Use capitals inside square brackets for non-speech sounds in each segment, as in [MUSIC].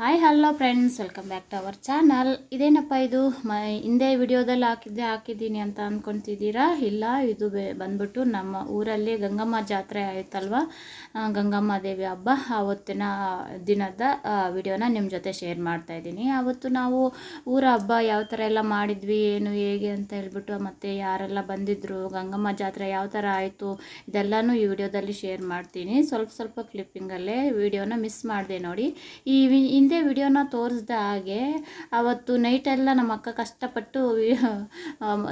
Hi hello friends welcome back to our channel ಇದೇನಪ್ಪ ಇದು? ಮ, ಹಿಂದೆ ವಿಡಿಯೋದಲ್ಲಿ ಹಾಕಿದ್ದೆ, ಹಾಕಿದ್ದೀನಿ ಅಂತ ಅಂದ್ಕೊತಿದ್ದೀರಾ ಇಲ್ಲ, ಇದು ಬೆ- ಬಂದ್ಬಿಟ್ಟು ನಮ್ಮ ಊರಲ್ಲಿ ಗಂಗಮ್ಮ ಜಾತ್ರೆ ಆಯಿತಲ್ವ? ಗಂಗಮ್ಮ ದೇವಿ ಹಬ್ಬ. ಆವತ್ತಿನ ದಿನದ ವಿಡಿಯೋನ ನಿಮ್ಮ ಜೊತೆ ಶೇರ್ ಮಾಡ್ತಾ ಇದ್ದೀನಿ. ಆವತ್ತು ನಾವು ಊರ ಹಬ್ಬ ಯಾವ ಥರ ಎಲ್ಲ ಮಾಡಿದ್ವಿ, ಏನು, ಹೇಗೆ ಅಂತ ಹೇಳ್ಬಿಟ್ಟು, ಮತ್ತು ಯಾರೆಲ್ಲ ಬಂದಿದ್ದರು ಗಂಗಮ್ಮ ಜಾತ್ರೆ ಯಾವ ಥರ ಆಯಿತು, ಇದೆಲ್ಲನೂ ಈ ವಿಡಿಯೋದಲ್ಲಿ ಶೇರ್ ಮಾಡ್ತೀನಿ. ಸ್ವಲ್ಪ ಸ್ವಲ್ಪ ಕ್ಲಿಪ್ಪಿಂಗಲ್ಲೇ ವಿಡಿಯೋನ ಮಿಸ್ ಮಾಡಿದೆ ನೋಡಿ. ಈ ಹಿಂದೆ ವಿಡಿಯೋನ ತೋರಿಸ್ದ ಹಾಗೆ ಅವತ್ತು ನೈಟೆಲ್ಲ ನಮ್ಮ ಅಕ್ಕ ಕಷ್ಟಪಟ್ಟು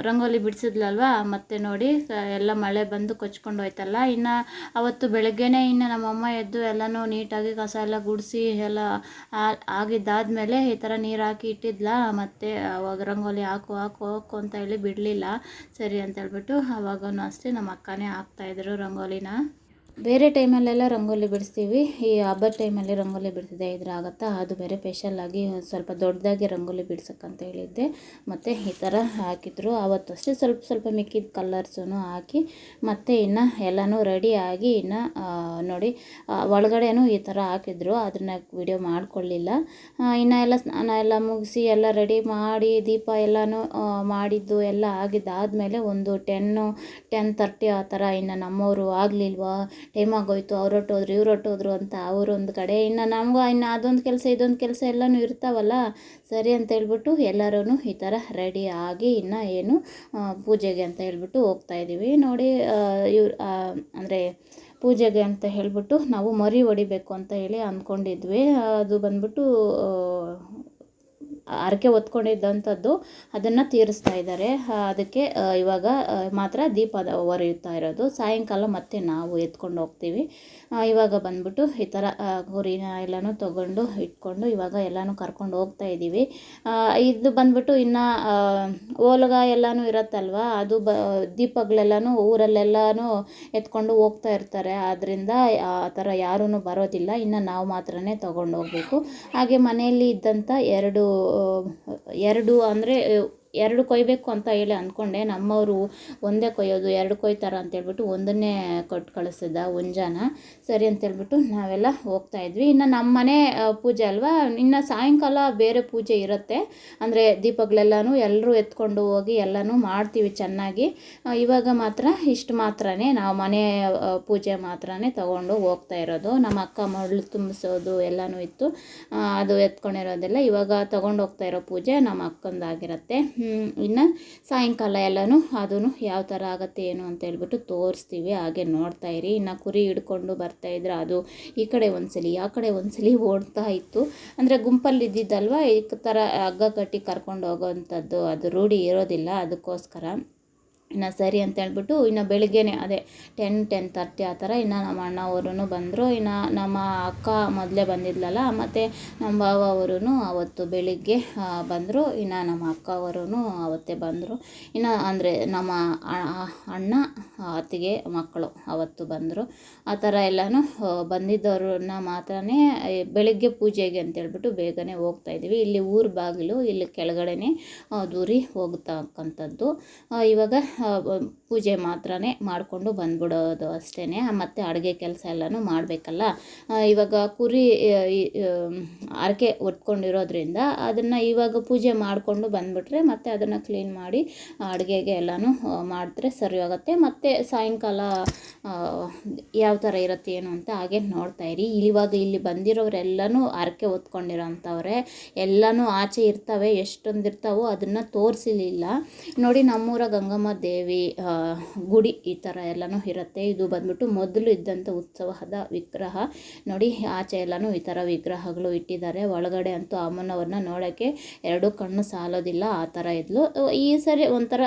ರಂಗೋಲಿ ಬಿಡಿಸಿದ್ಲಲ್ವಾ, ಮತ್ತೆ ನೋಡಿ ಎಲ್ಲ ಮಳೆ ಬಂದು ಕೊಚ್ಕೊಂಡು ಹೋಯ್ತಲ್ಲ. ಇನ್ನು ಅವತ್ತು ಬೆಳಗ್ಗೆನೇ ಇನ್ನು ನಮ್ಮಮ್ಮ ಎದ್ದು ಎಲ್ಲನೂ ನೀಟಾಗಿ ಕಸ ಎಲ್ಲ ಗುಡಿಸಿ ಎಲ್ಲ ಆಗಿದ್ದಾದ್ಮೇಲೆ ಈ ಥರ ನೀರು ಹಾಕಿ ಇಟ್ಟಿದ್ಲ, ಮತ್ತು ಅವಾಗ ರಂಗೋಲಿ ಹಾಕು ಹಾಕು ಹಾಕು ಅಂತ ಹೇಳಿ ಬಿಡಲಿಲ್ಲ. ಸರಿ ಅಂತ ಹೇಳ್ಬಿಟ್ಟು ಅವಾಗೂ ಅಷ್ಟೇ ನಮ್ಮ ಅಕ್ಕನೇ ಹಾಕ್ತಾಯಿದ್ರು ರಂಗೋಲಿನ. ಬೇರೆ ಟೈಮಲ್ಲೆಲ್ಲ ರಂಗೋಲಿ ಬಿಡಿಸ್ತೀವಿ. ಈ ಹಬ್ಬದ ಟೈಮಲ್ಲಿ ರಂಗೋಲಿ ಬಿಡಿಸಿದೆ ಆಗುತ್ತಾ? ಅದು ಬೇರೆ ಸ್ಪೆಷಲ್ಲಾಗಿ ಸ್ವಲ್ಪ ದೊಡ್ಡದಾಗಿ ರಂಗೋಲಿ ಬಿಡ್ಸಕ್ಕಂತ ಹೇಳಿದ್ದೆ. ಮತ್ತು ಈ ಥರ ಹಾಕಿದ್ರು. ಆವತ್ತಷ್ಟೇ ಸ್ವಲ್ಪ ಸ್ವಲ್ಪ ಮಿಕ್ಕಿದ ಕಲರ್ಸೂ ಹಾಕಿ, ಮತ್ತು ಇನ್ನು ಎಲ್ಲನೂ ರೆಡಿ ಆಗಿ ಇನ್ನು ನೋಡಿ ಒಳಗಡೆನೂ ಈ ಥರ ಹಾಕಿದ್ರು. ಅದನ್ನ ವಿಡಿಯೋ ಮಾಡಿಕೊಳ್ಳಿಲ್ಲ. ಇನ್ನು ಎಲ್ಲ ಸ್ನಾನ ಎಲ್ಲ ಮುಗಿಸಿ ಎಲ್ಲ ರೆಡಿ ಮಾಡಿ, ದೀಪ ಎಲ್ಲನೂ ಮಾಡಿದ್ದು ಎಲ್ಲ ಆಗಿದ್ದಾದಮೇಲೆ ಒಂದು ಟೆನ್ನು ಟೆನ್ ತರ್ಟಿ ಆ ಥರ ಇನ್ನು ನಮ್ಮವರು ಆಗಲಿಲ್ವಾ? ಟೈಮ್ ಆಗೋಯ್ತು ಅವ್ರು ಹೊಟ್ಟೋದ್ರು ಇವ್ರು ಹೊಟ್ಟೋದ್ರು ಅಂತ ಅವರೊಂದು ಕಡೆ. ಇನ್ನು ನಮಗೂ ಇನ್ನು ಅದೊಂದು ಕೆಲಸ, ಇದೊಂದು ಕೆಲಸ ಎಲ್ಲನೂ ಇರ್ತಾವಲ್ಲ, ಸರಿ ಅಂತ ಹೇಳ್ಬಿಟ್ಟು ಎಲ್ಲರೂ ಈ ಥರ ರೆಡಿ ಆಗಿ ಇನ್ನು ಏನು ಪೂಜೆಗೆ ಅಂತ ಹೇಳ್ಬಿಟ್ಟು ಹೋಗ್ತಾ ಇದ್ದೀವಿ ನೋಡಿ ಇವ್ರು ಅಂದರೆ ಪೂಜೆಗೆ ಅಂತ ಹೇಳ್ಬಿಟ್ಟು ನಾವು ಮರಿ ಹೊಡಿಬೇಕು ಅಂತ ಹೇಳಿ ಅಂದ್ಕೊಂಡಿದ್ವಿ. ಅದು ಬಂದ್ಬಿಟ್ಟು ಹರಕೆ ಹೊತ್ಕೊಂಡಿದ್ದಂಥದ್ದು ಅದನ್ನು ತೀರಿಸ್ತಾ ಇದ್ದಾರೆ. ಅದಕ್ಕೆ ಇವಾಗ ಮಾತ್ರ ದೀಪ ಒರೆಯುತ್ತಾ ಇರೋದು. ಸಾಯಂಕಾಲ ಮತ್ತೆ ನಾವು ಎತ್ಕೊಂಡು ಹೋಗ್ತೀವಿ. ಇವಾಗ ಬಂದ್ಬಿಟ್ಟು ಈ ಥರ ಗುರಿನ ಎಲ್ಲನೂ ತೊಗೊಂಡು ಇಟ್ಕೊಂಡು ಇವಾಗ ಎಲ್ಲನೂ ಕರ್ಕೊಂಡು ಹೋಗ್ತಾ ಇದ್ದೀವಿ. ಇದು ಬಂದ್ಬಿಟ್ಟು ಇನ್ನು ಓಲಗ ಎಲ್ಲನೂ ಇರತ್ತಲ್ವ? ಅದು ಬ, ದೀಪಗಳೆಲ್ಲನೂ ಊರಲ್ಲೆಲ್ಲನೂ ಎತ್ಕೊಂಡು ಹೋಗ್ತಾ ಇರ್ತಾರೆ. ಆದ್ದರಿಂದ ಆ ಥರ ಯಾರೂ ಬರೋದಿಲ್ಲ. ಇನ್ನು ನಾವು ಮಾತ್ರನೇ ತೊಗೊಂಡು ಹೋಗಬೇಕು ಹಾಗೆ ಮನೆಯಲ್ಲಿ ಇದ್ದಂಥ ಎರಡು ಎರಡು ಅಂದರೆ ಎರಡು ಕೊಯ್ಬೇಕು ಅಂತ ಹೇಳಿ ಅಂದ್ಕೊಂಡೆ. ನಮ್ಮವರು ಒಂದೇ ಕೊಯ್ಯೋದು, ಎರಡು ಕೊಯ್ತಾರ ಅಂತೇಳ್ಬಿಟ್ಟು ಒಂದನ್ನೇ ಕೊಟ್ಟು ಕಳಿಸಿದ ಹುಂಜಾನ. ಸರಿ ಅಂತೇಳ್ಬಿಟ್ಟು ನಾವೆಲ್ಲ ಹೋಗ್ತಾ ಇದ್ವಿ. ಇನ್ನು ನಮ್ಮ ಮನೆ ಪೂಜೆ ಅಲ್ವಾ? ಇನ್ನು ಸಾಯಂಕಾಲ ಬೇರೆ ಪೂಜೆ ಇರುತ್ತೆ. ಅಂದರೆ ದೀಪಗಳೆಲ್ಲನೂ ಎಲ್ಲರೂ ಎತ್ಕೊಂಡು ಹೋಗಿ ಎಲ್ಲನೂ ಮಾಡ್ತೀವಿ ಚೆನ್ನಾಗಿ. ಇವಾಗ ಮಾತ್ರ ಇಷ್ಟು ಮಾತ್ರನೇ ನಾವು ಮನೆ ಪೂಜೆ ಮಾತ್ರನೇ ತಗೊಂಡು ಹೋಗ್ತಾ ಇರೋದು. ನಮ್ಮ ಅಕ್ಕ ಮರಳು ತುಂಬಿಸೋದು ಎಲ್ಲನೂ ಇತ್ತು. ಅದು ಎತ್ಕೊಂಡಿರೋದೆಲ್ಲ ಇವಾಗ ತಗೊಂಡು ಹೋಗ್ತಾ ಇರೋ ಪೂಜೆ ನಮ್ಮ ಅಕ್ಕಂದಾಗಿರುತ್ತೆ. ಇನ್ನು ಸಾಯಂಕಾಲ ಎಲ್ಲನೂ ಅದೂ ಯಾವ ಥರ ಆಗುತ್ತೆ ಏನು ಅಂತ ಹೇಳ್ಬಿಟ್ಟು ತೋರಿಸ್ತೀವಿ. ಹಾಗೆ ನೋಡ್ತಾ ಇರಿ. ಇನ್ನು ಕುರಿ ಹಿಡ್ಕೊಂಡು ಬರ್ತಾ ಇದ್ರೆ ಅದು ಈ ಕಡೆ ಒಂದ್ಸಲಿ, ಆ ಕಡೆ ಒಂದ್ಸಲಿ ಓಡ್ತಾ ಇತ್ತು. ಅಂದರೆ ಗುಂಪಲ್ಲಿ ಇದ್ದಿದ್ದಲ್ವ? ಈ ಥರ ಹಗ್ಗ ಕಟ್ಟಿ ಕರ್ಕೊಂಡು ಹೋಗೋವಂಥದ್ದು ಅದು ರೂಢಿ ಇರೋದಿಲ್ಲ. ಅದಕ್ಕೋಸ್ಕರ ಇನ್ನು ಸರಿ ಅಂತ ಹೇಳ್ಬಿಟ್ಟು ಇನ್ನು ಬೆಳಿಗ್ಗೆನೆ ಅದೇ ಟೆನ್ ಟೆನ್ ತರ್ಟಿ ಆ ಥರ ಇನ್ನು ನಮ್ಮ ಅಣ್ಣ ಅವರು ಬಂದರು. ಇನ್ನು ನಮ್ಮ ಅಕ್ಕ ಮೊದಲೇ ಬಂದಿದ್ಲಲ್ಲ, ಮತ್ತು ನಮ್ಮ ಭಾವ ಅವರು ಅವತ್ತು ಬೆಳಿಗ್ಗೆ ಬಂದರು. ಇನ್ನು ನಮ್ಮ ಅಕ್ಕ ಅವರು ಅವತ್ತೇ ಬಂದರು. ಇನ್ನು ಅಂದರೆ ನಮ್ಮ ಅಣ್ಣ, ಅತ್ತಿಗೆ ಮಕ್ಕಳು ಅವತ್ತು ಬಂದರು. ಆ ಥರ ಎಲ್ಲನೂ ಬಂದಿದ್ದವ್ರನ್ನ ಮಾತ್ರನೇ ಬೆಳಗ್ಗೆ ಪೂಜೆಗೆ ಅಂತೇಳ್ಬಿಟ್ಟು ಬೇಗನೆ ಹೋಗ್ತಾ ಇದ್ದೀವಿ ಇಲ್ಲಿ ಊರ ಬಾಗಿಲು ಇಲ್ಲಿ ಕೆಳಗಡೆನೇ ದೂರಿ ಹೋಗ್ತಕ್ಕಂಥದ್ದು. ಇವಾಗ ಪೂಜೆ ಮಾತ್ರ ಮಾಡಿಕೊಂಡು ಬಂದ್ಬಿಡೋದು ಅಷ್ಟೇ ಮತ್ತು ಅಡುಗೆ ಕೆಲಸ ಎಲ್ಲನೂ ಮಾಡಬೇಕಲ್ಲ. ಇವಾಗ ಕುರಿ ಹರಕೆ ಹೊತ್ಕೊಂಡಿರೋದ್ರಿಂದ ಅದನ್ನು ಇವಾಗ ಪೂಜೆ ಮಾಡಿಕೊಂಡು ಬಂದುಬಿಟ್ರೆ ಮತ್ತೆ ಅದನ್ನು ಕ್ಲೀನ್ ಮಾಡಿ ಅಡುಗೆಗೆ ಎಲ್ಲನೂ ಮಾಡಿದ್ರೆ ಸರಿ ಹೋಗುತ್ತೆ. ಮತ್ತು ಸಾಯಂಕಾಲ ಯಾವ ಥರ ಇರುತ್ತೆ ಏನು ಅಂತ ಹಾಗೆ ನೋಡ್ತಾ ಇರಿ. ಇವಾಗ ಇಲ್ಲಿ ಬಂದಿರೋರೆಲ್ಲನೂ ಹರಕೆ ಹೊತ್ಕೊಂಡಿರೋ ಅಂಥವ್ರೆ ಎಲ್ಲನೂ ಆಚೆ ಇರ್ತವೆ. ಎಷ್ಟೊಂದು ಇರ್ತಾವೋ ಅದನ್ನು ತೋರಿಸಲಿಲ್ಲ. ನೋಡಿ ನಮ್ಮೂರ ಗಂಗಮ್ಮ ದೇವಿ ಗುಡಿ ಈ ಥರ ಎಲ್ಲನೂ ಇರುತ್ತೆ. ಇದು ಬಂದ್ಬಿಟ್ಟು ಮೊದಲು ಇದ್ದಂಥ ಉತ್ಸವದ ವಿಗ್ರಹ. ನೋಡಿ, ಆಚೆ ಎಲ್ಲನೂ ಈ ಥರ ವಿಗ್ರಹಗಳು ಇಟ್ಟಿದ್ದಾರೆ. ಒಳಗಡೆ ಅಂತೂ ಅಮ್ಮನವ್ರನ್ನ ನೋಡೋಕ್ಕೆ ಎರಡು ಕಣ್ಣು ಸಾಲೋದಿಲ್ಲ, ಆ ಥರ ಇದ್ಲು. ಈ ಸರಿ ಒಂಥರ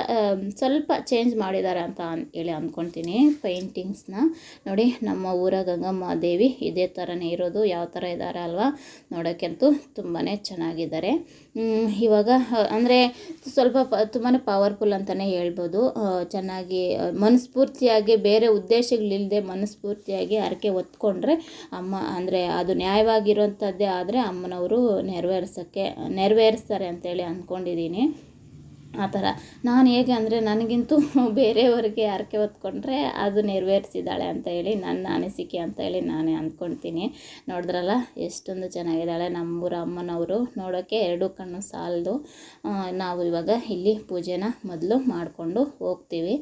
ಸ್ವಲ್ಪ ಚೇಂಜ್ ಮಾಡಿದ್ದಾರೆ ಅಂತ ಹೇಳಿ ಅಂದ್ಕೊಳ್ತೀನಿ ಪೇಂಟಿಂಗ್ಸ್ನ ನೋಡಿ, ನಮ್ಮ ಊರ ಗಂಗಮ್ಮ ದೇವಿ ಇದೇ ಥರನೇ ಇರೋದು. ಯಾವ ಥರ ಇದ್ದಾರೆ ಅಲ್ವಾ? ನೋಡೋಕ್ಕಂತೂ ತುಂಬಾ ಚೆನ್ನಾಗಿದ್ದಾರೆ. ಇವಾಗ ಅಂದರೆ ಸ್ವಲ್ಪ ಪ ತುಂಬಾ ಪವರ್ಫುಲ್ ಅಂತಲೇ ಹೇಳ್ಬೋದು. ಚೆನ್ನಾಗಿ ಮನಸ್ಫೂರ್ತಿಯಾಗಿ, ಬೇರೆ ಉದ್ದೇಶಗಳಿಲ್ಲದೆ ಮನಸ್ಫೂರ್ತಿಯಾಗಿ ಹರಕೆ ಒತ್ಕೊಂಡ್ರೆ ಅಮ್ಮ, ಅಂದರೆ ಅದು ನ್ಯಾಯವಾಗಿರುವಂಥದ್ದೇ ಆದರೆ ಅಮ್ಮನವರು ನೆರವೇರ್ಸೋಕ್ಕೆ, ನೆರವೇರಿಸ್ತಾರೆ ಅಂತೇಳಿ ಅಂದ್ಕೊಂಡಿದ್ದೀನಿ. ಆ ಥರ. ನಾನು ಹೇಗೆ ಅಂದರೆ ನನಗಿಂತೂ [LAUGHS] ಬೇರೆಯವ್ರಿಗೆ ಹರಕೆ ಹೊತ್ಕೊಂಡ್ರೆ ಅದು ನೆರವೇರಿಸಿದ್ದಾಳೆ ಅಂತ ಹೇಳಿ ನನ್ನ ಅನಿಸಿಕೆ ಅಂತ ಹೇಳಿ ನಾನೇ ಅಂದ್ಕೊಳ್ತೀನಿ ನೋಡಿದ್ರಲ್ಲ, ಎಷ್ಟೊಂದು ಚೆನ್ನಾಗಿದ್ದಾಳೆ ನಮ್ಮೂರ ಅಮ್ಮನವರು. ನೋಡೋಕ್ಕೆ ಎರಡು ಕಣ್ಣು ಸಾಲದು. ನಾವು ಇವಾಗ ಇಲ್ಲಿ ಪೂಜೆನ ಮೊದಲು ಮಾಡಿಕೊಂಡು ಹೋಗ್ತೀವಿ.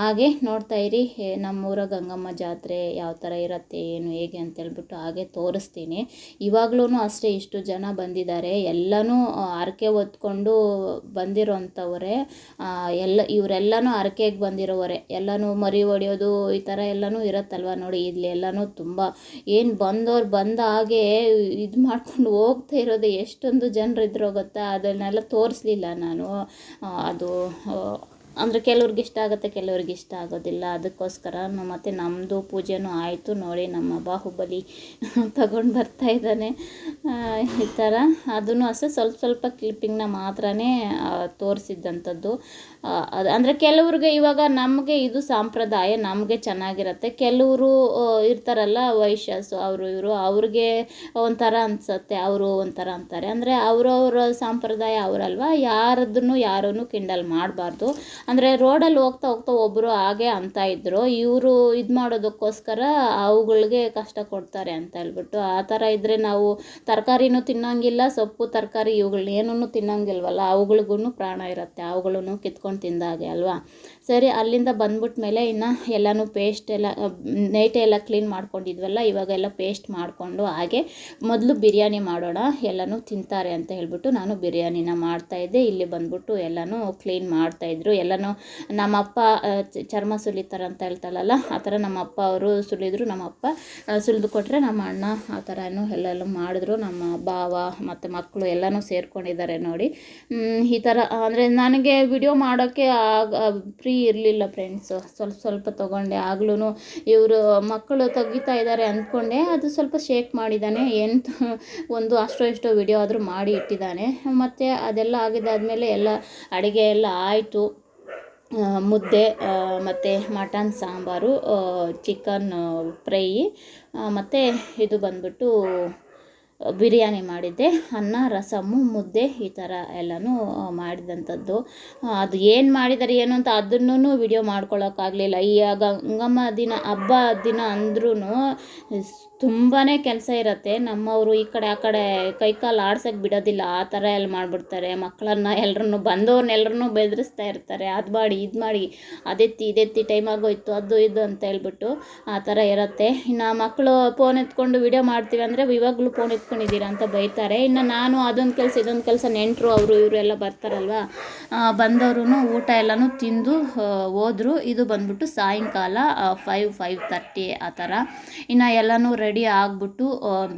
ಹಾಗೆ ನೋಡ್ತಾ ಇರಿ ನಮ್ಮೂರ ಗಂಗಮ್ಮ ಜಾತ್ರೆ ಯಾವ ಥರ ಇರುತ್ತೆ, ಏನು, ಹೇಗೆ ಅಂತೇಳ್ಬಿಟ್ಟು ಹಾಗೆ ತೋರಿಸ್ತೀನಿ. ಇವಾಗ್ಲೂ ಅಷ್ಟೇ ಇಷ್ಟು ಜನ ಬಂದಿದ್ದಾರೆ. ಎಲ್ಲನೂ ಹರಕೆ ಹೊತ್ಕೊಂಡು ಬಂದಿರೋಂಥವರೇ ಆ, ಎಲ್ಲ ಇವರೆಲ್ಲನೂ ಹರಕೆಗೆ ಬಂದಿರೋವರೆ. ಎಲ್ಲನೂ ಮರಿ ಹೊಡೆಯೋದು ಈ ಥರ ಎಲ್ಲನೂ ಇರುತ್ತಲ್ವ ನೋಡಿ ಇಲ್ಲಿ ಎಲ್ಲನೂ ತುಂಬ. ಏನು ಬಂದವ್ರು ಬಂದ ಹಾಗೆ ಇದು ಮಾಡ್ಕೊಂಡು ಹೋಗ್ತಾ ಇರೋದು ಎಷ್ಟೊಂದು ಜನರು ಇದ್ರೋ ಗೊತ್ತಾ? ಅದನ್ನೆಲ್ಲ ತೋರಿಸ್ಲಿಲ್ಲ ನಾನು. ಅದು ಅಂದರೆ ಕೆಲವ್ರಿಗೆ ಇಷ್ಟ ಆಗುತ್ತೆ, ಕೆಲವ್ರಿಗೆ ಇಷ್ಟ ಆಗೋದಿಲ್ಲ. ಅದಕ್ಕೋಸ್ಕರ ಮತ್ತು ನಮ್ಮದು ಪೂಜೆನೂ ಆಯಿತು. ನೋಡಿ ನಮ್ಮ ಬಾಹುಬಲಿ [LAUGHS] ತಗೊಂಡು ಬರ್ತಾ ಇದ್ದಾನೆ. ಈ ಥರ ಅದನ್ನು ಅಷ್ಟೇ, ಸ್ವಲ್ಪ ಸ್ವಲ್ಪ ಕ್ಲಿಪ್ಪಿಂಗ್ನ ಮಾತ್ರನೇ ತೋರಿಸಿದ್ದಂಥದ್ದು. ಅದು ಅಂದರೆ ಕೆಲವ್ರಿಗೆ ಇವಾಗ ನಮಗೆ ಇದು ಸಂಪ್ರದಾಯ, ನಮಗೆ ಚೆನ್ನಾಗಿರುತ್ತೆ. ಕೆಲವರು ಇರ್ತಾರಲ್ಲ ವೈಶ್ಯಸು, ಅವರು ಇವರು, ಅವ್ರಿಗೆ ಒಂಥರ ಅನಿಸುತ್ತೆ, ಅವರು ಒಂಥರ ಅಂತಾರೆ. ಅಂದರೆ ಅವರವ್ರ ಸಂಪ್ರದಾಯ ಅವರಲ್ವ? ಯಾರದನ್ನು ಯಾರನ್ನು ಕಿಂಡಲ್ ಮಾಡಬಾರ್ದು. ಅಂದರೆ ರೋಡಲ್ಲಿ ಹೋಗ್ತಾ ಹೋಗ್ತಾ ಒಬ್ಬರು ಹಾಗೆ ಅಂತ ಇದ್ದರು ಇವರು ಇದು ಮಾಡೋದಕ್ಕೋಸ್ಕರ ಅವುಗಳಿಗೆ ಕಷ್ಟ ಕೊಡ್ತಾರೆ ಅಂತ ಹೇಳ್ಬಿಟ್ಟು, ಆ ಥರ ಇದ್ದರೆ ನಾವು ತರಕಾರಿನೂ ತಿನ್ನೋಂಗಿಲ್ಲ, ಸೊಪ್ಪು, ತರಕಾರಿ ಇವುಗಳನ್ನ ಏನೂ ತಿನ್ನೋಂಗಿಲ್ವಲ್ಲ ಅವುಗಳಿಗೂ ಪ್ರಾಣ ಇರುತ್ತೆ ಅವುಗಳನ್ನು ಕಿತ್ಕೊಂಡು ತಿಂದಾಗೆ ಅಲ್ವಾ? ಸರಿ, ಅಲ್ಲಿಂದ ಮೇಲೆ ಇನ್ನು ಎಲ್ಲನೂ ಪೇಸ್ಟ್ ಎಲ್ಲ, ನೈಟ್ ಎಲ್ಲ ಕ್ಲೀನ್ ಮಾಡ್ಕೊಂಡಿದ್ವಲ್ಲ ಇವಾಗೆಲ್ಲ ಪೇಸ್ಟ್ ಮಾಡಿಕೊಂಡು ಹಾಗೆ ಮೊದಲು ಬಿರಿಯಾನಿ ಮಾಡೋಣ, ಎಲ್ಲನೂ ತಿಂತಾರೆ ಅಂತ ಹೇಳ್ಬಿಟ್ಟು ನಾನು ಬಿರಿಯಾನಿನ ಮಾಡ್ತಾಯಿದ್ದೆ ಇಲ್ಲಿ ಬಂದ್ಬಿಟ್ಟು ಎಲ್ಲನೂ ಕ್ಲೀನ್ ಮಾಡ್ತಾಯಿದ್ರು ಎಲ್ಲನೂ ನಮ್ಮಪ್ಪ ಚರ್ಮ ಸುಲಿತಾರೆ ಅಂತ ಹೇಳ್ತಾರಲ್ಲ ಆ ಥರ ನಮ್ಮಪ್ಪ ಅವರು ಸುಲಿದ್ರು, ನಮ್ಮಪ್ಪ ಅಪ್ಪ ಸುಲಿದು ಕೊಟ್ಟರೆ ನಮ್ಮ ಅಣ್ಣ ಆ ಥರನೂ ಎಲ್ಲೆಲ್ಲ ಮಾಡಿದ್ರು. ನಮ್ಮ ಭಾವ ಮತ್ತು ಮಕ್ಕಳು ಎಲ್ಲನೂ ಸೇರ್ಕೊಂಡಿದ್ದಾರೆ ನೋಡಿ. ಈ ಥರ ಅಂದರೆ ನನಗೆ ವಿಡಿಯೋ ಮಾಡೋಕ್ಕೆ ಆಗ ಫ್ರೀ ಇರಲಿಲ್ಲ ಫ್ರೆಂಡ್ಸು ಸ್ವಲ್ಪ ಸ್ವಲ್ಪ ತೊಗೊಂಡೆ. ಆಗ್ಲೂ ಇವರು ಮಕ್ಕಳು ತೆಗಿತಾ ಇದ್ದಾರೆ ಅಂದ್ಕೊಂಡೆ. ಅದು ಸ್ವಲ್ಪ ಶೇಕ್ ಮಾಡಿದ್ದಾನೆ. ಎಂತ ಒಂದು ಅಷ್ಟೋ ಇಷ್ಟೋ ವಿಡಿಯೋ ಆದರೂ ಮಾಡಿ ಇಟ್ಟಿದ್ದಾನೆ. ಮತ್ತು ಅದೆಲ್ಲ ಆಗಿದ್ದಾದಮೇಲೆ ಎಲ್ಲ ಅಡುಗೆ ಎಲ್ಲ ಆಯಿತು. ಮುದ್ದೆ ಮತ್ತು ಮಟನ್ ಸಾಂಬಾರು ಚಿಕನ್ ಫ್ರೈ ಮತ್ತು ಇದು ಬಂದ್ಬಿಟ್ಟು ಬಿರಿಯಾನಿ ಮಾಡಿದ್ದೆ, ಅನ್ನ ರಸಮ್ಮು ಮುದ್ದೆ ಈ ಥರ ಎಲ್ಲನೂ ಮಾಡಿದಂಥದ್ದು. ಅದು ಏನು ಮಾಡಿದ್ದಾರೆ ಏನು ಅಂತ ಅದನ್ನೂ ವಿಡಿಯೋ ಮಾಡ್ಕೊಳ್ಳೋಕ್ಕಾಗಲಿಲ್ಲ ಈ ಗಂಗಮ್ಮ ದಿನ, ಹಬ್ಬ ದಿನ ಅಂದ್ರೂ ತುಂಬಾ ಕೆಲಸ ಇರುತ್ತೆ. ನಮ್ಮವರು ಈ ಕಡೆ, ಆ ಕಡೆ ಕೈಕಾಲು ಆಡ್ಸೋಕ್ಕೆ ಬಿಡೋದಿಲ್ಲ. ಆ ಥರ ಎಲ್ಲ ಮಾಡಿಬಿಡ್ತಾರೆ. ಮಕ್ಕಳನ್ನ ಎಲ್ಲರನ್ನು ಬಂದವ್ರನ್ನೆಲ್ಲರನ್ನೂ ಬೆದರಿಸ್ತಾ ಇರ್ತಾರೆ. ಅದು ಮಾಡಿ, ಇದು ಮಾಡಿ, ಅದೆತ್ತಿ, ಇದೆತ್ತಿ ಟೈಮ್ ಆಗೋಯ್ತು, ಅದು, ಇದು ಅಂತ ಹೇಳ್ಬಿಟ್ಟು ಆ ಥರ ಇರುತ್ತೆ. ಇನ್ನು ಮಕ್ಕಳು ಫೋನ್ ಎತ್ಕೊಂಡು ವಿಡಿಯೋ ಮಾಡ್ತೀವಿ ಅಂದರೆ, ಇವಾಗಲೂ ಫೋನ್ ಎತ್ಕೊಂಡಿದ್ದೀರಾ ಅಂತ ಬೈತಾರೆ. ಇನ್ನು ನಾನು ಅದೊಂದು ಕೆಲಸ, ಇದೊಂದು ಕೆಲಸ ನೆಂಟರು ಅವರು ಇವರು ಎಲ್ಲ ಬರ್ತಾರಲ್ವ? ಬಂದವರು ಊಟ ಎಲ್ಲನೂ ತಿಂದು ಹೋದರು. ಇದು ಬಂದ್ಬಿಟ್ಟು ಸಾಯಂಕಾಲ ಫೈವ್ ಫೈವ್ ತರ್ಟಿ ಆ ಥರ. ಇನ್ನು ಎಲ್ಲನೂ ರೆಡಿ ಆಗಿಬಿಟ್ಟು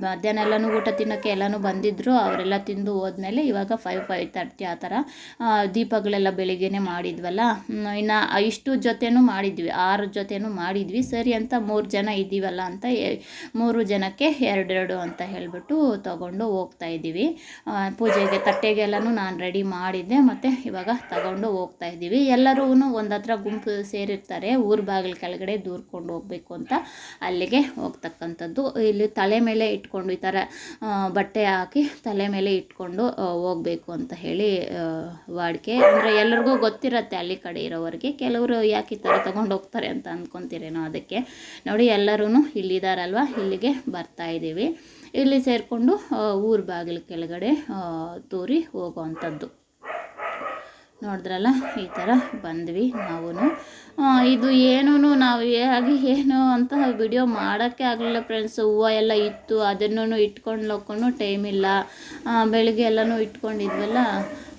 ಮಧ್ಯಾಹ್ನ ಎಲ್ಲನೂ ಊಟ ತಿನ್ನೋಕ್ಕೆ ಎಲ್ಲನೂ ಬಂದಿದ್ದರು ಅವರೆಲ್ಲ ತಿಂದು ಹೋದ್ಮೇಲೆ ಇವಾಗ ಫೈವ್ ಫೈವ್ ತರ್ಟಿ ಆ ಥರ ದೀಪಗಳೆಲ್ಲ ಬೆಳಿಗ್ಗೆನೇ ಮಾಡಿದ್ವಲ್ಲ. ಇನ್ನು ಇಷ್ಟು ಜೊತೆನೂ ಮಾಡಿದ್ವಿ, ಆರು ಜೊತೆನೂ ಮಾಡಿದ್ವಿ. ಸರಿ ಅಂತ ಮೂರು ಜನ ಇದ್ದೀವಲ್ಲ ಅಂತ ಮೂರು ಜನಕ್ಕೆ ಎರಡೆರಡು ಅಂತ ಹೇಳಿಬಿಟ್ಟು ತಗೊಂಡು ಹೋಗ್ತಾ ಇದ್ದೀವಿ. ಪೂಜೆಗೆ ತಟ್ಟೆಗೆಲ್ಲನೂ ನಾನು ರೆಡಿ ಮಾಡಿದ್ದೆ. ಮತ್ತು ಇವಾಗ ತಗೊಂಡು ಹೋಗ್ತಾ ಇದ್ದೀವಿ. ಎಲ್ಲರೂ ಒಂದು ಹತ್ರ ಗುಂಪು ಸೇರಿರ್ತಾರೆ. ಊರ ಬಾಗಿಲು ಕೆಳಗಡೆ ದೂರ್ಕೊಂಡು ಹೋಗಬೇಕು ಅಂತ ಅಲ್ಲಿಗೆ ಹೋಗ್ತಕ್ಕಂಥದ್ದು. ಇಲ್ಲಿ ತಲೆ ಮೇಲೆ ಇಟ್ಕೊಂಡು ಈ ಥರ ಬಟ್ಟೆ ಹಾಕಿ ತಲೆ ಮೇಲೆ ಇಟ್ಕೊಂಡು ಹೋಗಬೇಕು ಅಂತ ಹೇಳಿ ವಾಡಿಕೆ. ಅಂದರೆ ಎಲ್ಲರಿಗೂ ಗೊತ್ತಿರತ್ತೆ ಅಲ್ಲಿ ಕಡೆ ಇರೋವರೆಗೆ. ಕೆಲವರು ಯಾಕೆ ಈ ಥರ ತೊಗೊಂಡು ಹೋಗ್ತಾರೆ ಅಂತ ಅಂದ್ಕೊತೀರೇನೋ ಅದಕ್ಕೆ. ನೋಡಿ ಎಲ್ಲರೂ ಇಲ್ಲಿದ್ದಾರಲ್ವ ಇಲ್ಲಿಗೆ ಬರ್ತಾ ಇದ್ದೀವಿ. ಇಲ್ಲಿ ಸೇರಿಕೊಂಡು ಊರ ಬಾಗಿಲು ಕೆಳಗಡೆ ತೋರಿ ಹೋಗೋವಂಥದ್ದು. ನೋಡಿದ್ರಲ್ಲ ಈ ಥರ ಬಂದ್ವಿ. ನಾವು ಇದು ಏನೂ ನಾವು ಹೇಗೆ ಏನು ಅಂತ ವಿಡಿಯೋ ಮಾಡೋಕ್ಕೆ ಆಗಲಿಲ್ಲ ಫ್ರೆಂಡ್ಸ್ ಹೂವು ಎಲ್ಲ ಇತ್ತು ಅದನ್ನು ಇಟ್ಕೊಂಡು ಹೋಗ್ಕೊಂಡು ಟೈಮ್ ಇಲ್ಲ ಬೆಳಿಗ್ಗೆ ಎಲ್ಲನೂ ಇಟ್ಕೊಂಡಿದ್ವಲ್ಲ,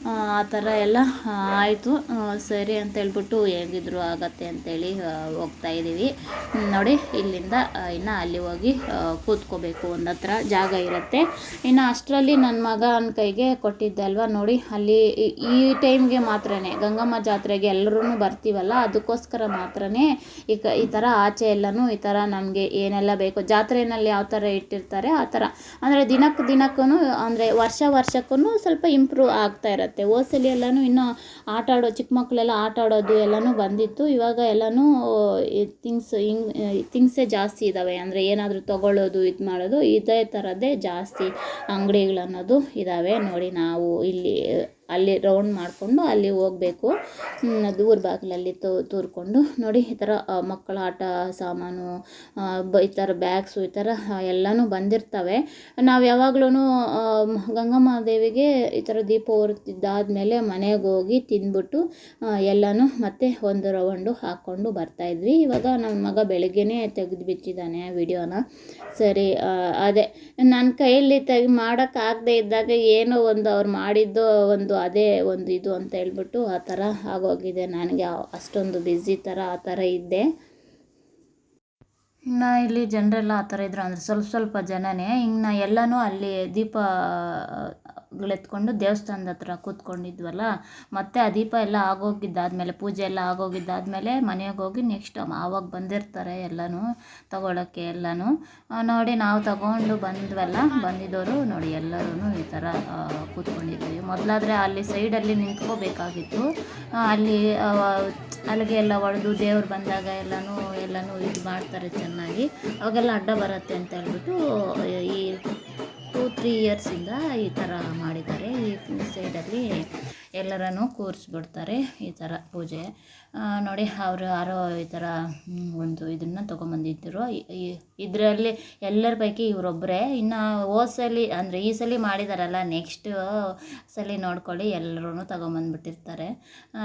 ಆ ಥರ ಎಲ್ಲ ಆಯಿತು. ಸರಿ ಅಂತ ಹೇಳ್ಬಿಟ್ಟು ಹೇಗಿದ್ರು ಆಗತ್ತೆ ಅಂತೇಳಿ ಹೋಗ್ತಾ ಇದ್ದೀವಿ. ನೋಡಿ, ಇಲ್ಲಿಂದ ಇನ್ನು ಅಲ್ಲಿ ಹೋಗಿ ಕೂತ್ಕೋಬೇಕು ಒಂದು ಹತ್ರ ಜಾಗ ಇರುತ್ತೆ. ಇನ್ನು ಅಷ್ಟರಲ್ಲಿ ನನ್ನ ಮಗ ನನ್ನ ಕೈಗೆ ಕೊಟ್ಟಿದ್ದೆ ಅಲ್ವಾ, ನೋಡಿ, ಅಲ್ಲಿ ಈ- ಈ ಟೈಮ್ಗೆ ಮಾತ್ರನೇ, ಗಂಗಮ್ಮ ಜಾತ್ರೆಗೆ ಎಲ್ಲರೂ ಬರ್ತೀವಲ್ಲ, ಅದಕ್ಕೋಸ್ಕರ ಮಾತ್ರನೇ ಈ ಕ, ಈ ಥರ ಆಚೆ ಎಲ್ಲನೂ ಈ ಥರ ನಮಗೆ ಏನೆಲ್ಲ ಬೇಕು ಜಾತ್ರೆಯಲ್ಲಿ ಯಾವ ಥರ ಇಟ್ಟಿರ್ತಾರೆ ಆ ಥರ ಅಂದರೆ ದಿನಕ್ಕೆ ದಿನಕ್ಕೂ ಅಂದರೆ ವರ್ಷ ವರ್ಷಕ್ಕೂ ಸ್ವಲ್ಪ ಇಂಪ್ರೂವ್ ಆಗ್ತಾ ಇರುತ್ತೆ. ಓಸಲಿ ಎಲ್ಲನೂ ಇನ್ನೂ ಆಟ ಆಡೋ, ಚಿಕ್ಕ ಮಕ್ಕಳೆಲ್ಲ ಆಟ ಆಡೋದು ಎಲ್ಲನೂ ಬಂದಿತ್ತು. ಇವಾಗ ಎಲ್ಲನೂ ಥಿಂಗ್ಸ್ ಹಿಂಗ್ ಥಿಂಗ್ಸೇ ಜಾಸ್ತಿ ಇದ್ದಾವೆ ಅಂದರೆ ಏನಾದರೂ ತಗೊಳ್ಳೋದು, ಇದು ಮಾಡೋದು, ಇದೇ ಥರದ್ದೇ ಜಾಸ್ತಿ ಅಂಗಡಿಗಳನ್ನೋದು ಇದ್ದಾವೆ ನೋಡಿ ನಾವು ಇಲ್ಲಿ ಅಲ್ಲಿ ರೌಂಡ್ ಮಾಡಿಕೊಂಡು ಅಲ್ಲಿ ಹೋಗಬೇಕು. ದೂರ ಬಾಗಿಲಲ್ಲಿ ತೂರ್ಕೊಂಡು ನೋಡಿ ಈ ಥರ ಮಕ್ಕಳ ಆಟ, ಸಾಮಾನು ಈ ಥರ ಬ್ಯಾಗ್ಸು ಈ ಥರ ಎಲ್ಲನೂ ಬಂದಿರ್ತವೆ. ನಾವು ಯಾವಾಗ್ಲೂ ಗಂಗಮ್ಮ ದೇವಿಗೆ ಈ ಥರ ದೀಪ ಹೊರತಿದ್ದಾದ್ಮೇಲೆ ಮನೆಗೆ ಹೋಗಿ ತಿಂದ್ಬಿಟ್ಟು ಎಲ್ಲನೂ ಮತ್ತೆ ಒಂದು ರೌಂಡು ಹಾಕ್ಕೊಂಡು ಬರ್ತಾಯಿದ್ವಿ ಇವಾಗ ನನ್ನ ಮಗ ಬೆಳಗ್ಗೆನೇ ತೆಗೆದು ಬಿಟ್ಟಿದ್ದಾನೆ ವಿಡಿಯೋನ. ಸರಿ ಅದೇ. ನನ್ನ ಕೈಯಲ್ಲಿ ತೆಗಿ ಮಾಡೋಕ್ಕಾಗದೇ ಇದ್ದಾಗ ಏನೋ ಒಂದು ಅವ್ರು ಮಾಡಿದ್ದು ಒಂದು ಅದೇ ಒಂದು ಇದು ಅಂತ ಹೇಳ್ಬಿಟ್ಟು ಆ ಥರ ಆಗೋಗಿದೆ. ನನಗೆ ಅಷ್ಟೊಂದು ಬಿಝಿ ಥರ ಆ ಥರ ಇದ್ದೆ. ಇನ್ನು ಇಲ್ಲಿ ಜನರೆಲ್ಲ ಆ ಥರ ಇದ್ರು ಅಂದರೆ ಸ್ವಲ್ಪ ಸ್ವಲ್ಪ ಜನನೇ, ಇನ್ನು ಎಲ್ಲನೂ ಅಲ್ಲಿ ದೀಪಗಳೆತ್ಕೊಂಡು ದೇವಸ್ಥಾನದ ಹತ್ರ ಕೂತ್ಕೊಂಡಿದ್ವಲ್ಲ, ಮತ್ತು ಆ ದೀಪ ಎಲ್ಲ ಆಗೋಗಿದ್ದಾದ್ಮೇಲೆ, ಪೂಜೆ ಎಲ್ಲ ಆಗೋಗಿದ್ದಾದ್ಮೇಲೆ ಮನೆಗೆ ಹೋಗಿ ನೆಕ್ಸ್ಟ್ ಆವಾಗ ಬಂದಿರ್ತಾರೆ ಎಲ್ಲನೂ ತಗೊಳ್ಳೋಕ್ಕೆ ಎಲ್ಲನೂ. ನೋಡಿ ನಾವು ತಗೊಂಡು ಬಂದ್ವಲ್ಲ ಬಂದಿದ್ದವರು ನೋಡಿ ಎಲ್ಲರೂ ಈ ಥರ ಕೂತ್ಕೊಂಡಿದ್ವಿ. ಮೊದಲಾದರೆ ಅಲ್ಲಿ ಸೈಡಲ್ಲಿ ನಿಂತ್ಕೋಬೇಕಾಗಿತ್ತು. ಅಲ್ಲಿ ಅಲ್ಲಿಗೆ ಎಲ್ಲ ಹೊಡೆದು ದೇವ್ರು ಬಂದಾಗ ಎಲ್ಲನೂ ಎಲ್ಲನೂ ಇದು ಮಾಡ್ತಾರೆ ಚೆನ್ನಾಗಿ ಅವಾಗೆಲ್ಲ ಅಡ್ಡ ಬರುತ್ತೆ ಅಂತ ಹೇಳ್ಬಿಟ್ಟು, ಈ ಟೂ ತ್ರೀ ಇಯರ್ಸಿಂದ ಈ ಥರ ಮಾಡಿದ್ದಾರೆ. ಈ ಸೈಡಲ್ಲಿ ಎಲ್ಲರನ್ನು ಕೂರಿಸ್ಬಿಡ್ತಾರೆ ಈ ಥರ ಪೂಜೆ. ನೋಡಿ, ಅವರು ಯಾರೋ ಈ ಥರ ಒಂದು ಇದನ್ನು ತೊಗೊಂಬಂದಿದ್ದರು ಇದರಲ್ಲಿ ಎಲ್ಲರ ಪೈಕಿ ಇವರೊಬ್ಬರೇ ಇನ್ನು ಹೋದ ಸಲ ಅಂದರೆ ಈ ಸಲ ಮಾಡಿದಾರಲ್ಲ ನೆಕ್ಸ್ಟ್ ಸಲ ನೋಡ್ಕೊಳ್ಳಿ ಎಲ್ಲರೂ ತೊಗೊಂಬಂದ್ಬಿಟ್ಟಿರ್ತಾರೆ.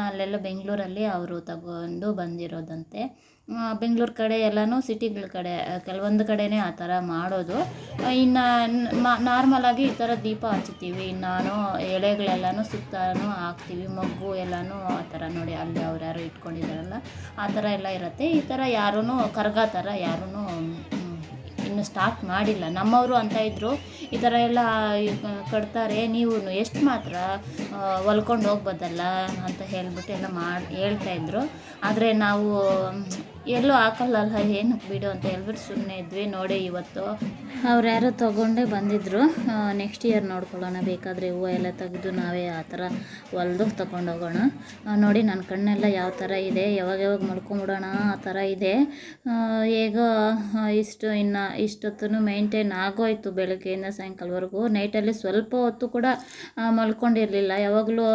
ಅಲ್ಲೆಲ್ಲ ಬೆಂಗಳೂರಲ್ಲಿ ಅವರು ತಗೊಂಡು ಬಂದಿರೋದಂತೆ. ಬೆಂಗಳೂರು ಕಡೆ ಎಲ್ಲನೂ, ಸಿಟಿಗಳ ಕಡೆ, ಕೆಲವೊಂದು ಕಡೆನೇ ಆ ಥರ ಮಾಡೋದು. ಇನ್ನು ನಾರ್ಮಲಾಗಿ ಈ ಥರ ದೀಪ ಹಚ್ತೀವಿ ನಾನು ಎಳೆಗಳೆಲ್ಲನೂ ಸುತ್ತಾನು ಹಾಕ್ತೀವಿ. ಮಗ್ಗು ಎಲ್ಲನೂ ಆ ಥರ ನೋಡಿ, ಅಲ್ಲಿ ಅವ್ರು ಯಾರು ಇಟ್ಕೊಂಡಿದ್ದಾರಲ್ಲ, ಆ ಥರ ಎಲ್ಲ ಇರುತ್ತೆ. ಈ ಥರ ಯಾರೂ ಕರ್ಗ ಥರ ಯಾರೂ ಇನ್ನು ಸ್ಟಾರ್ಟ್ ಮಾಡಿಲ್ಲ. ನಮ್ಮವರು ಅಂತ ಇದ್ದರು ಈ ಥರ ಎಲ್ಲ ಕಟ್ತಾರೆ. ನೀವು ಎಷ್ಟು ಮಾತ್ರ ಹೊಲ್ಕೊಂಡು ಹೋಗ್ಬೋದಲ್ಲ ಅಂತ ಹೇಳ್ಬಿಟ್ಟು ಎಲ್ಲ ಮಾಡಿ ಹೇಳ್ತಾಯಿದ್ರು ಆದರೆ ನಾವು ಎಲ್ಲೂ ಹಾಕಲ್ಲಲ್ಲ ಏನಕ್ಕೆ ಬಿಡು ಅಂತ ಹೇಳ್ಬಿಟ್ಟು ಸುಮ್ಮನೆ ಇದ್ವಿ. ನೋಡಿ ಇವತ್ತು ಅವ್ರು ಯಾರೋ ತೊಗೊಂಡೇ ಬಂದಿದ್ದರು ನೆಕ್ಸ್ಟ್ ಇಯರ್ ನೋಡ್ಕೊಳ್ಳೋಣ. ಬೇಕಾದರೆ ಹೂವು ಎಲ್ಲ ತೆಗೆದು ನಾವೇ ಆ ಥರ ಹೊಲ್ದು ತೊಗೊಂಡೋಗೋಣ. ನೋಡಿ ನನ್ನ ಕಣ್ಣೆಲ್ಲ ಯಾವ ಥರ ಇದೆ. ಯಾವಾಗ ಯಾವಾಗ ಮಲ್ಕೊಂಬಿಡೋಣ? ಆ ಥರ ಇದೆ. ಹೇಗೋ ಇಷ್ಟು ಇನ್ನು ಇಷ್ಟೊತ್ತು ಮೇಂಟೈನ್ ಆಗೋಯ್ತು ಬೆಳಗ್ಗೆಯಿಂದ ಸಾಯಂಕಾಲವರೆಗೂ. ನೈಟಲ್ಲಿ ಸ್ವಲ್ಪ ಹೊತ್ತು ಕೂಡ ಮಲ್ಕೊಂಡಿರಲಿಲ್ಲ. ಯಾವಾಗಲೂ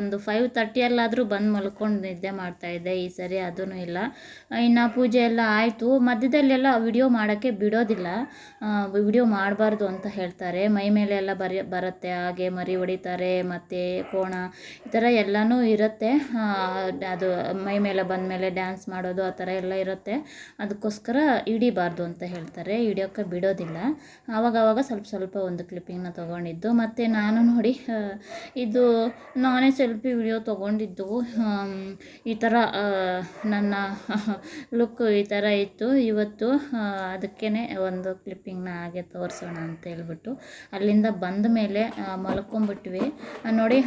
ಒಂದು ಫೈವ್ ತರ್ಟಿಯಲ್ಲಾದರೂ ಬಂದು ಮಲ್ಕೊಂಡು ನಿದ್ದೆ ಮಾಡ್ತಾಯಿದ್ದೆ ಈ ಸರಿ ಅದೂ ಇಲ್ಲ. ಇನ್ನು ಪೂಜೆ ಎಲ್ಲ ಆಯಿತು. ಮಧ್ಯದಲ್ಲೆಲ್ಲ ವಿಡಿಯೋ ಮಾಡೋಕ್ಕೆ ಬಿಡೋದಿಲ್ಲ. ವಿಡಿಯೋ ಮಾಡಬಾರ್ದು ಅಂತ ಹೇಳ್ತಾರೆ. ಮೈ ಮೇಲೆ ಎಲ್ಲ ಬರಿ, ಬರುತ್ತೆ. ಹಾಗೆ ಮರಿ ಹೊಡಿತಾರೆ, ಮತ್ತು ಕೋಣ, ಈ ಥರ ಎಲ್ಲನೂ ಇರುತ್ತೆ. ಅದು ಮೈ ಮೇಲೆ ಬಂದಮೇಲೆ ಡ್ಯಾನ್ಸ್ ಮಾಡೋದು, ಆ ಥರ ಎಲ್ಲ ಇರುತ್ತೆ. ಅದಕ್ಕೋಸ್ಕರ ಹಿಡಿಬಾರ್ದು ಅಂತ ಹೇಳ್ತಾರೆ. ಹಿಡಿಯೋಕ್ಕೆ ಬಿಡೋದಿಲ್ಲ. ಆವಾಗವಾಗ ಆವಾಗ ಸ್ವಲ್ಪ ಸ್ವಲ್ಪ ಒಂದು ಕ್ಲಿಪ್ಪಿಂಗ್ನ ತೊಗೊಂಡಿದ್ದು. ಮತ್ತು ನಾನು ನೋಡಿ ಇದು ನಾನೇ ಸೆಲ್ಫಿ ವಿಡಿಯೋ ತೊಗೊಂಡಿದ್ದು. ಈ ಥರ ನನ್ನ ಲುಕ್ ಈ ಥರ ಇತ್ತು. ಇವತ್ತು ಅದಕ್ಕೇ ಒಂದು ಕ್ಲಿಪ್ಪಿಂಗ್ನ ಹಾಗೆ ತೋರಿಸೋಣ ಅಂತ ಹೇಳ್ಬಿಟ್ಟು. ಅಲ್ಲಿಂದ ಬಂದ ಮೇಲೆ ಮಲ್ಕೊಂಬಿಟ್ವಿ ನೋಡಿ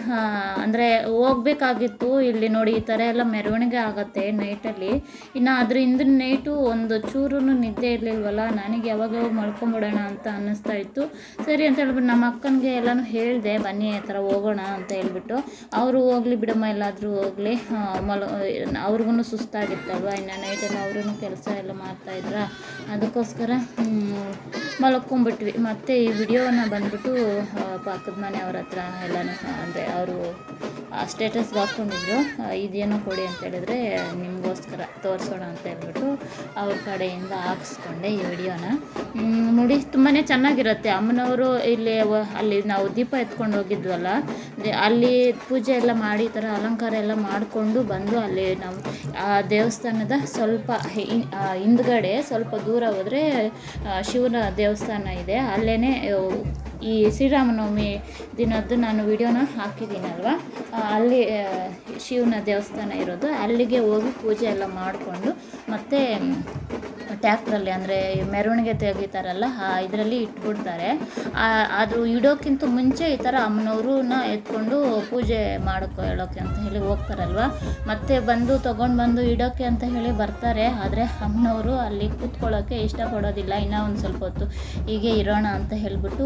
ಅಂದರೆ ಹೋಗ್ಬೇಕಾಗಿತ್ತು. ಇಲ್ಲಿ ನೋಡಿ, ಈ ಥರ ಎಲ್ಲ ಮೆರವಣಿಗೆ ಆಗುತ್ತೆ ನೈಟಲ್ಲಿ ಇನ್ನು ಅದ್ರ ಹಿಂದಿನ ನೈಟು ಒಂದು ಚೂರು ನಿದ್ದೆ ಇರಲಿಲ್ವಲ್ಲ? ನನಗೆ ಯಾವಾಗ ಯಾವಾಗ ಮಲ್ಕೊಂಬಿಡೋಣ ಅಂತ ಅನ್ನಿಸ್ತಾ ಇತ್ತು. ಸರಿ ಅಂತ ಹೇಳ್ಬಿಟ್ಟು ನಮ್ಮ ಅಕ್ಕನಿಗೆ ಎಲ್ಲನೂ ಹೇಳಿದೆ, ಬನ್ನಿ ಈ ಥರ ಹೋಗೋಣ ಅಂತ ಹೇಳ್ಬಿಟ್ಟು. ಅವರು ಹೋಗ್ಲಿ ಬಿಡಮ್ಮ, ಎಲ್ಲಾದರೂ ಹೋಗಲಿ. ಮಲ ಅವ್ರಿಗೂ ಸುಸ್ತಾಗಿತ್ತಲ್ವ? ಇನ್ನು ನೈಟಲ್ಲಿ ಅವ್ರೂ ಕೆಲಸ ಎಲ್ಲ ಮಾಡ್ತಾಯಿದ್ರ ಅದಕ್ಕೋಸ್ಕರ ಮಲ್ಕೊಂಬಿಟ್ವಿ ಮತ್ತು ಈ ವಿಡಿಯೋನ ಬಂದ್ಬಿಟ್ಟು ಪಕ್ಕದ ಮನೆಯವ್ರ ಹತ್ರ ಎಲ್ಲನೂ, ಅಂದರೆ ಅವರು ಸ್ಟೇಟಸ್ಗೆ ಹಾಕ್ಕೊಂಡಿದ್ರು ಇದೇನೋ ಕೊಡಿ ಅಂತ ಹೇಳಿದ್ರೆ ನಿಮಗೋಸ್ಕರ ತೋರಿಸೋಣ ಅಂತ ಹೇಳ್ಬಿಟ್ಟು ಅವ್ರ ಕಡೆಯಿಂದ ಹಾಕ್ಸ್ಕೊಂಡೆ ಈ ವಿಡಿಯೋನ. ಮುಡಿ ತುಂಬಾ ಚೆನ್ನಾಗಿರುತ್ತೆ. ಅಮ್ಮನವರು ಇಲ್ಲಿ ಅಲ್ಲಿ ನಾವು ದೀಪ ಎತ್ಕೊಂಡು ಹೋಗಿದ್ವಲ್ಲ ಅಲ್ಲಿ ಪೂಜೆ ಎಲ್ಲ ಮಾಡಿ, ಈ ಥರ ಅಲಂಕಾರ ಎಲ್ಲ ಮಾಡಿಕೊಂಡು ಬಂದು ಅಲ್ಲಿ ನಾವು ಆ ದೇವಸ್ಥಾನದ ಸ್ವಲ್ಪ ಹಿಂದ್ಗಡೆ ಸ್ವಲ್ಪ ದೂರ ಹೋದರೆ ಶಿವನ ದೇವಸ್ಥಾನ ಇದೆ. ಅಲ್ಲೇ ಈ ಶ್ರೀರಾಮನವಮಿ ದಿನದ್ದು ನಾನು ವಿಡಿಯೋನ ಹಾಕಿದ್ದೀನಲ್ವ? ಅಲ್ಲಿ ಶಿವನ ದೇವಸ್ಥಾನ ಇರೋದು. ಅಲ್ಲಿಗೆ ಹೋಗಿ ಪೂಜೆ ಎಲ್ಲ ಮಾಡಿಕೊಂಡು ಮತ್ತು ಟ್ಯಾಕ್ಟ್ರಲ್ಲಿ ಅಂದರೆ ಮೆರವಣಿಗೆ ತೆಗಿತಾರಲ್ಲ ಇದರಲ್ಲಿ ಇಟ್ಬಿಡ್ತಾರೆ. ಅದು ಇಡೋಕ್ಕಿಂತ ಮುಂಚೆ ಈ ಥರ ಅಮ್ಮನವ್ರನ್ನ ಎತ್ಕೊಂಡು ಪೂಜೆ ಮಾಡೋಕ್ಕೆ ಹೇಳೋಕ್ಕೆ ಅಂತ ಹೇಳಿ ಹೋಗ್ತಾರಲ್ವ? ಮತ್ತೆ ಬಂದು ತೊಗೊಂಡು ಬಂದು ಇಡೋಕ್ಕೆ ಅಂತ ಹೇಳಿ ಬರ್ತಾರೆ. ಆದರೆ ಅಮ್ಮನವರು ಅಲ್ಲಿ ಕೂತ್ಕೊಳ್ಳೋಕ್ಕೆ ಇಷ್ಟಪಡೋದಿಲ್ಲ. ಇನ್ನೂ ಒಂದು ಸ್ವಲ್ಪ ಹೊತ್ತು ಹೀಗೆ ಇರೋಣ ಅಂತ ಹೇಳಿಬಿಟ್ಟು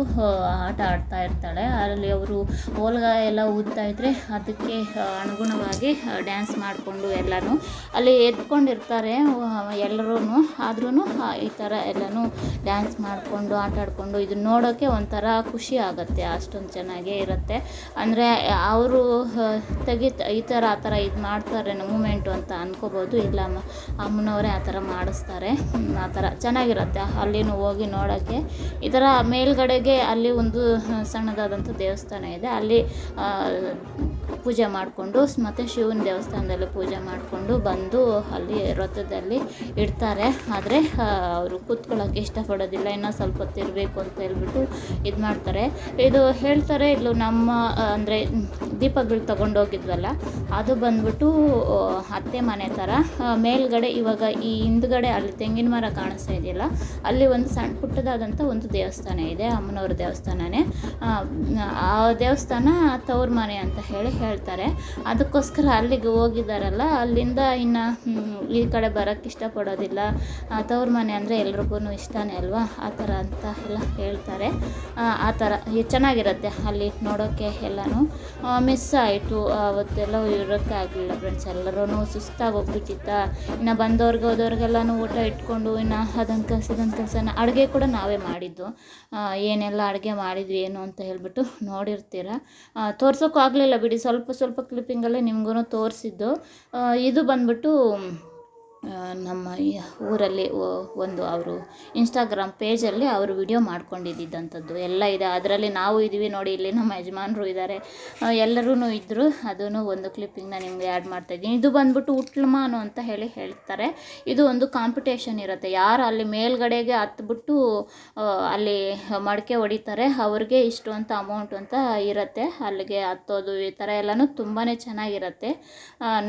ಆಟ ಆಡ್ತಾ ಇರ್ತಾಳೆ. ಅಲ್ಲಿ ಅವರು ಓಲ್ಗ ಎಲ್ಲ ಊದ್ತಾ ಇದ್ದರೆ ಅದಕ್ಕೆ ಅನುಗುಣವಾಗಿ ಡ್ಯಾನ್ಸ್ ಮಾಡಿಕೊಂಡು ಎಲ್ಲನೂ. ಅಲ್ಲಿ ಎದ್ಕೊಂಡಿರ್ತಾರೆ ಎಲ್ಲರೂ ಆದ್ರೂ ಈ ಥರ ಎಲ್ಲನೂ ಡ್ಯಾನ್ಸ್ ಮಾಡಿಕೊಂಡು, ಆಟ ಆಡಿಕೊಂಡು ಇದನ್ನ ನೋಡೋಕ್ಕೆ ಒಂಥರ ಖುಷಿ ಆಗುತ್ತೆ. ಅಷ್ಟೊಂದು ಚೆನ್ನಾಗೇ ಇರುತ್ತೆ. ಅಂದರೆ, ಅವರು ತೆಗಿ ಈ ಥರ ಆ ಥರ ಇದು ಮಾಡ್ತಾರೆ ಮೂಮೆಂಟು ಅಂತ ಅನ್ಕೋಬೋದು. ಇಲ್ಲ ಅಮ್ಮನವರೇ ಆ ಥರ ಮಾಡಿಸ್ತಾರೆ. ಆ ಥರ ಚೆನ್ನಾಗಿರುತ್ತೆ. ಅಲ್ಲಿನೂ ಹೋಗಿ ನೋಡೋಕ್ಕೆ ಈ ಥರ ಮೇಲ್ಗಡೆಗೆ ಅಲ್ಲಿ ಒಂದು ಸಣ್ಣದಾದಂಥ ದೇವಸ್ಥಾನ ಇದೆ. ಅಲ್ಲಿ ಪೂಜೆ ಮಾಡಿಕೊಂಡು ಮತ್ತು ಶಿವನ ದೇವಸ್ಥಾನದಲ್ಲಿ ಪೂಜೆ ಮಾಡಿಕೊಂಡು ಬಂದು ಅಲ್ಲಿ ರಥದಲ್ಲಿ ಇಡ್ತಾರೆ. ಆದರೆ ಅವರು ಕೂತ್ಕೊಳ್ಳೋಕ್ಕೆ ಇಷ್ಟಪಡೋದಿಲ್ಲ. ಇನ್ನೂ ಸ್ವಲ್ಪ ಇರಬೇಕು ಅಂತ ಹೇಳ್ಬಿಟ್ಟು ಇದು ಮಾಡ್ತಾರೆ. ಇದು ಹೇಳ್ತಾರೆ ಇಲ್ಲೂ ನಮ್ಮ ಅಂದರೆ ದೀಪಗಳು ತಗೊಂಡೋಗಿದ್ವಲ್ಲ ಅದು ಬಂದ್ಬಿಟ್ಟು ಅತ್ತೆ ಮನೆ ಥರ ಮೇಲ್ಗಡೆ ಇವಾಗ ಈ ಹಿಂದ್ಗಡೆ ಅಲ್ಲಿ ತೆಂಗಿನ ಮರ ಕಾಣಿಸ್ತಾ ಇದೆಯಲ್ಲ ಅಲ್ಲಿ ಒಂದು ಸಣ್ಣ ಪುಟ್ಟದಾದಂಥ ಒಂದು ದೇವಸ್ಥಾನ ಇದೆ ಅಮ್ಮನವ್ರ ದೇವಸ್ಥಾನನೇ. ಆ, ಆ ದೇವಸ್ಥಾನ ತವ್ರ ಮನೆ ಅಂತ ಹೇಳಿ ಹೇಳ್ತಾರೆ. ಅದಕ್ಕೋಸ್ಕರ ಅಲ್ಲಿಗೆ ಹೋಗಿದ್ದಾರಲ್ಲ ಅಲ್ಲಿಂದ ಇನ್ನು ಈ ಕಡೆ ಬರೋಕ್ಕೆ ಇಷ್ಟಪಡೋದಿಲ್ಲ. ತವ್ರ ಮನೆ ಅಂದರೆ ಎಲ್ರಿಗೂ ಇಷ್ಟನೇ ಅಲ್ವಾ? ಆ ಥರ ಅಂತ ಎಲ್ಲ ಹೇಳ್ತಾರೆ. ಆ, ಥರ ಚೆನ್ನಾಗಿರುತ್ತೆ ಅಲ್ಲಿ ನೋಡೋಕ್ಕೆ ಎಲ್ಲನೂ. ಮಿಸ್ ಆಯಿತು ಅವತ್ತೆಲ್ಲ ಇರೋಕ್ಕೆ ಆಗಲಿಲ್ಲ ಫ್ರೆಂಡ್ಸ್ ಎಲ್ಲರೂ ಸುಸ್ತಾಗಿ ಹೋಗ್ಬಿಟ್ಟಿತ್ತ. ಇನ್ನು ಬಂದವ್ರಿಗೆ ಹೋದವ್ರಿಗೆಲ್ಲನೂ ಊಟ ಇಟ್ಕೊಂಡು ಇನ್ನು ಅದನ್ನು ಕೆಲಸ ಇದೊಂದು ಕೆಲಸನ ಅಡುಗೆ ಕೂಡ ನಾವೇ ಮಾಡಿದ್ದು. ಏನೆಲ್ಲ ಅಡುಗೆ ಮಾಡಿದ್ವಿ ಏನು ಅಂತ ಹೇಳ್ಬಿಟ್ಟು ನೋಡಿರ್ತೀರ. ತೋರ್ಸೋಕ್ಕೂ ಆಗಲಿಲ್ಲ ಬಿಡಿ ಸ್ವಲ್ಪ ಸ್ವಲ್ಪ ಕ್ಲಿಪ್ಪಿಂಗಲ್ಲೇ ನಿಮ್ಗೂ ತೋರಿಸಿದ್ದು. ಇದು ಬಂದ್ಬಿಟ್ಟು ನಮ್ಮ ಊರಲ್ಲಿ ಒಂದು ಅವರು ಇನ್ಸ್ಟಾಗ್ರಾಮ್ ಪೇಜಲ್ಲಿ ಅವರು ವಿಡಿಯೋ ಮಾಡ್ಕೊಂಡಿದ್ದಂಥದ್ದು ಎಲ್ಲ ಇದೆ. ಅದರಲ್ಲಿ ನಾವು ಇದ್ದೀವಿ ನೋಡಿ, ಇಲ್ಲಿ ನಮ್ಮ ಯಜಮಾನರು ಇದ್ದಾರೆ. ಎಲ್ಲರೂ ಇದ್ದರು ಅದನ್ನು ಒಂದು ಕ್ಲಿಪ್ಪಿಂಗ್ನ ನಿಮಗೆ ಆ್ಯಡ್ ಮಾಡ್ತಾಯಿದ್ದೀನಿ ಇದು ಬಂದ್ಬಿಟ್ಟು ಉಟ್ಲಮಾನು ಅಂತ ಹೇಳಿ ಹೇಳ್ತಾರೆ. ಇದು ಒಂದು ಕಾಂಪಿಟೇಷನ್ ಇರುತ್ತೆ. ಯಾರು ಅಲ್ಲಿ ಮೇಲ್ಗಡೆಗೆ ಹತ್ಬಿಟ್ಟು ಅಲ್ಲಿ ಮಡಕೆ ಹೊಡಿತಾರೆ, ಅವ್ರಿಗೆ ಇಷ್ಟು ಅಂತ ಅಮೌಂಟ್ ಅಂತ ಇರುತ್ತೆ. ಅಲ್ಲಿಗೆ ಹತ್ತೋದು ಈ ಥರ ಎಲ್ಲನೂ ತುಂಬಾ ಚೆನ್ನಾಗಿರುತ್ತೆ.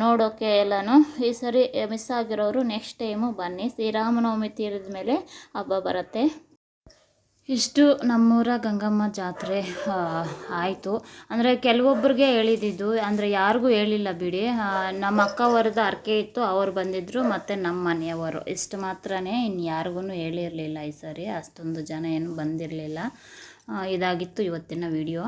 ನೋಡೋಕ್ಕೆ ಎಲ್ಲನೂ ಈ ಸರಿ ಮಿಸ್ ಆಗಿರೋರು ನೆಕ್ಸ್ಟ್ ಟೈಮು ಬನ್ನಿ. ಶ್ರೀರಾಮನವಮಿ ತೀರಿದ ಮೇಲೆ ಹಬ್ಬ ಬರುತ್ತೆ. ಇಷ್ಟು ನಮ್ಮೂರ ಗಂಗಮ್ಮ ಜಾತ್ರೆ ಆಯಿತು. ಅಂದರೆ ಕೆಲವೊಬ್ಬರಿಗೆ ಹೇಳಿದ್ದು ಅಂದರೆ ಯಾರಿಗೂ ಹೇಳಿಲ್ಲ ಬಿಡಿ. ನಮ್ಮ ಅಕ್ಕವರದ ಅರ್ಕೆ ಇತ್ತು, ಅವ್ರು ಬಂದಿದ್ದರು ಮತ್ತು ನಮ್ಮ ಮನೆಯವರು. ಇಷ್ಟು ಮಾತ್ರನೇ ಇನ್ನು ಯಾರಿಗೂ ಹೇಳಿರಲಿಲ್ಲ ಈ ಸರಿ. ಅಷ್ಟೊಂದು ಜನ ಏನು ಬಂದಿರಲಿಲ್ಲ. ಇದಾಗಿತ್ತು ಇವತ್ತಿನ ವಿಡಿಯೋ